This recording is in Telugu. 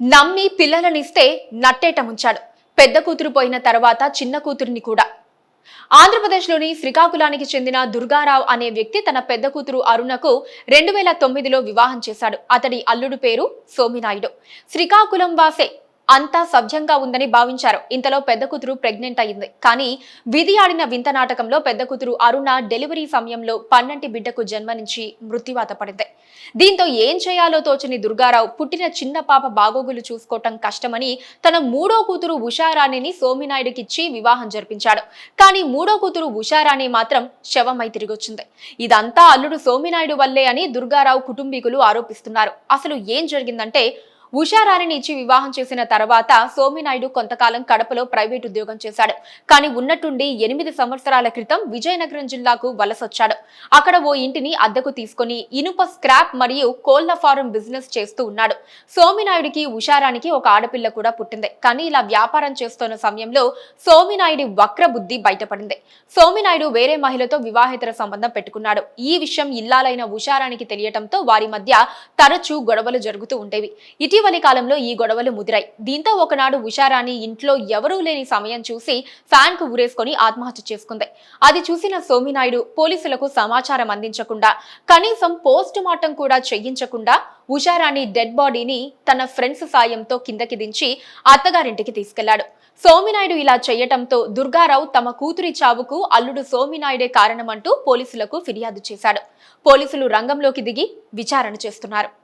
నమ్మి పిల్లలనిస్తే నట్టేట ముంచాడు. పెద్ద కూతురు పోయిన తర్వాత చిన్న కూతురిని కూడా. ఆంధ్రప్రదేశ్లోని శ్రీకాకుళానికి చెందిన దుర్గారావు అనే వ్యక్తి తన పెద్ద కూతురు అరుణకు రెండు వేల తొమ్మిదిలో వివాహం చేశాడు. అతడి అల్లుడు పేరు సోమినాయుడు. శ్రీకాకుళం వాసే అంతా సభ్యంగా ఉందని భావించారు. ఇంతలో పెద్ద కూతురు ప్రెగ్నెంట్ అయింది కానీ విధి ఆడిన వింత నాటకంలో పెద్ద కూతురు అరుణ డెలివరీ సమయంలో పన్నంటి బిడ్డకు జన్మనించి మృత్యువాత పడింది. దీంతో ఏం చేయాలో తోచని దుర్గారావు పుట్టిన చిన్న పాప బాగోగులు చూసుకోవటం కష్టమని తన మూడో కూతురు ఉషారాణిని సోమినాయుడికిచ్చి వివాహం జరిపించాడు. కానీ మూడో కూతురు ఉషారాణి మాత్రం శవమై తిరిగొచ్చింది. ఇదంతా అల్లుడు సోమినాయుడు వల్లే అని దుర్గారావు కుటుంబీకులు ఆరోపిస్తున్నారు. అసలు ఏం జరిగిందంటే ఉషారాణిని ఇచ్చి వివాహం చేసిన తర్వాత సోమినాయుడు కొంతకాలం కడపలో ప్రైవేట్ ఉద్యోగం చేశాడు. కానీ ఉన్నట్టుండి ఎనిమిది సంవత్సరాల క్రితం విజయనగరం జిల్లాకు వలసొచ్చాడు. అక్కడ ఓ ఇంటిని అద్దెకు తీసుకుని ఇనుప స్క్రాప్ మరియు కోళ్ళ ఫారం బిజినెస్ చేస్తూ ఉన్నాడు. సోమినాయుడికి ఉషారానికి ఒక ఆడపిల్ల కూడా పుట్టింది. కానీ ఇలా వ్యాపారం చేస్తున్న సమయంలో సోమినాయుడి వక్ర బుద్ధి బయటపడింది. సోమినాయుడు వేరే మహిళతో వివాహేతర సంబంధం పెట్టుకున్నాడు. ఈ విషయం ఇల్లాలైన ఉషారానికి తెలియటంతో వారి మధ్య తరచూ గొడవలు జరుగుతూ ఉండేవి. ఇటీవల కాలంలో ఈ గొడవలు ముదిరాయి. దీంతో ఒకనాడు ఉషారాణి ఇంట్లో ఎవరూ లేని సమయం చూసి ఫ్యాన్కు ఊరేసుకొని ఆత్మహత్య చేసుకుంది. అది చూసిన సోమినాయుడు పోలీసులకు సమాచారం అందించకుండా కనీసం పోస్ట్ మార్టం కూడా చేయించకుండా ఉషారాణి డెడ్ బాడీని తన ఫ్రెండ్స్ సాయంతో కిందకి దించి అత్తగారింటికి తీసుకెళ్ళాడు. సోమినాయుడు ఇలా చేయటంతో దుర్గారావు తమ కూతురి చావుకు అల్లుడు సోమినాయుడే కారణమంటూ పోలీసులకు ఫిర్యాదు చేశాడు. పోలీసులు రంగంలోకి దిగి విచారణ చేస్తున్నారు.